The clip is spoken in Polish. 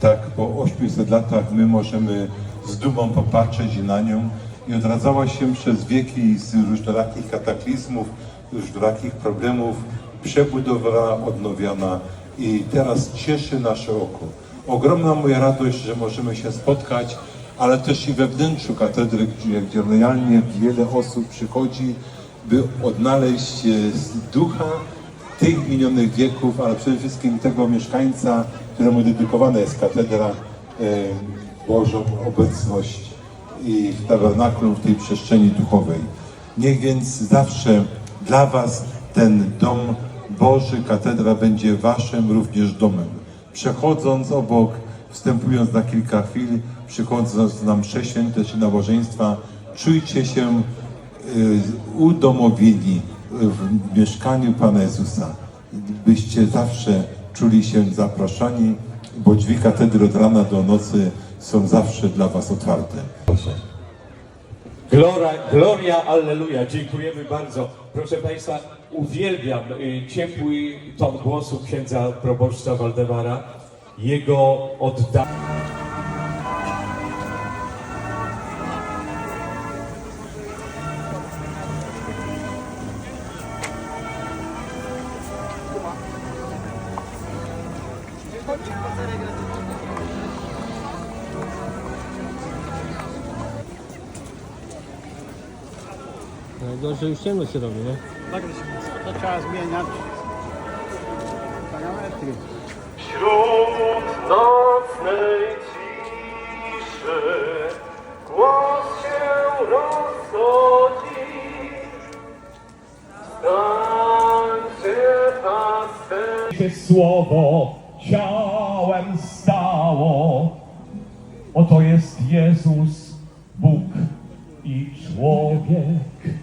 tak po 800 latach my możemy z dumą popatrzeć na nią i odradzała się przez wieki z różnorakich kataklizmów, różnorakich problemów, przebudowana, odnowiona i teraz cieszy nasze oko. Ogromna moja radość, że możemy się spotkać, ale też i we wnętrzu katedry, gdzie, gdzie realnie wiele osób przychodzi, by odnaleźć e, ducha tych minionych wieków, ale przede wszystkim tego mieszkańca, któremu dedykowana jest katedra, e, Bożą obecność i w tabernaklum, w tej przestrzeni duchowej. Niech więc zawsze dla Was ten dom Boży, katedra będzie Waszym również domem. Przechodząc obok, wstępując na kilka chwil, przychodząc na msze święte czy nabożeństwa, czujcie się y, udomowieni w mieszkaniu Pana Jezusa. Byście zawsze czuli się zaproszeni, bo drzwi katedry od rana do nocy są zawsze dla Was otwarte. Proszę. Gloria, gloria, alleluja. Dziękujemy bardzo. Proszę Państwa, uwielbiam y, ciepły ton głosu księdza proboszcza Waldemara. Jego oddanie. Najgorzej już ciemno się robi, nie? Się to trzeba zmieniać parametry. Wśród nocnej ciszy głos się rozchodzi. Stańcie pasterze. się słowo ciałem stało. Oto jest Jezus, Bóg i człowiek.